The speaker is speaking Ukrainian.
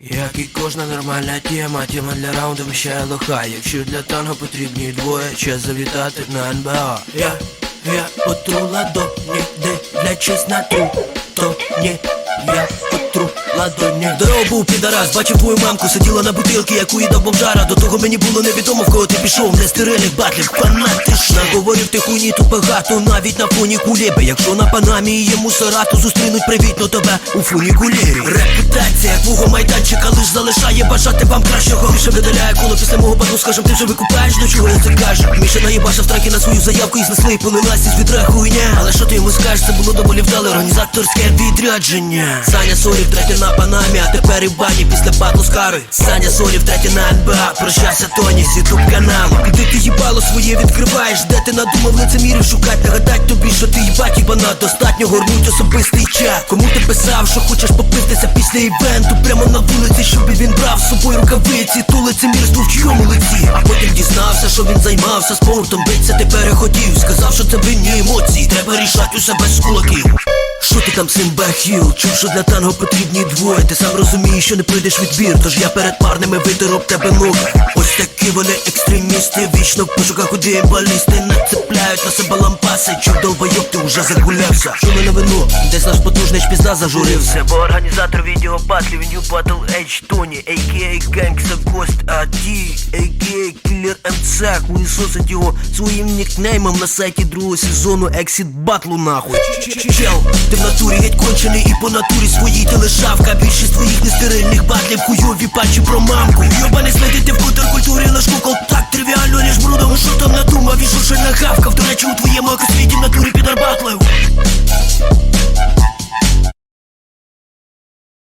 Як і кожна нормальна тема, тема для раунду вміщає лоха. Якщо для танго потрібні двоє, час завітати на НБА. Я, я потру ладоні, дивлячись на чесноту, то ні Я тру ладоні Здорово був підарас, бачив твою мамку, сиділа на бутилки, яку їдав бомжара. До того мені було невідомо, в кого ти пішов, не стерильних батлів, фанатиш. Наговорив ти хуйні тут багато, навіть на фоні куліби Якщо на панамі є мусора, то зустрінуть привітно тебе у фуні кулірі Репутація твого майданчика залишає бажати вам кращого. Міша видаляє коло після мого батлу, скажем, ти вже викупаєш, до чого я це кажу? Міша наїбашив страйки на свою заявку і знесли і полилась із відра хуйня Але що ти йому скажеш, це було доволі вдале організаторське відрядження. Саня Сорів, третє на Панамі, а тепер і бані після батлу з Карою Саня Сорів, третє на НБА, прощався Тоні з ютуб каналу Куди ти їбало своє відкриваєш, де ти надумав лицемірів шукать Нагадать тобі, що ти їбать їбана, достатньо горнуть особистий чат. Кому ти писав, що хочеш попитися після івенту? Прямо на вулиці, щоб він брав з собою рукавиці. То лицемірство в чийому лиці. А потім дізнався, що він займався спортом. Биться ти перехотів, сказав, що це винні емоції. Треба рішати усе без кулаків що ти там Симба Хіл? Чув, що для танго потрібні двоє. Ти сам розумієш, що не пройдеш відбір. Тож я перед парними витероб тебе ноги Ось такі вони екстремісти. Вічно в пошуках куди балісти Нацепляють на себе лампаси. Чув долбойоб, ти уже загулявся. Що ми на наш потужний зажурився. Бо організатор відео батлів New Battle H Тоні A.K.A. Gangsta Ghost AD A.K.A. Killer MC Хуїсосить його своїм нікнеймом на сайті другого сезону Exit Батлу нахуй. Чел, ти в натурі геть кончений і по натурі своїй ти лишавка. Більшість твоїх нестерильних батлів хуйові патчі про мамку. Йобаний слідити в контркультурі лиш кукол так тривіально, ніж брудом Що там надумав і що ще нагавкав До речі, у твоєму екосвіті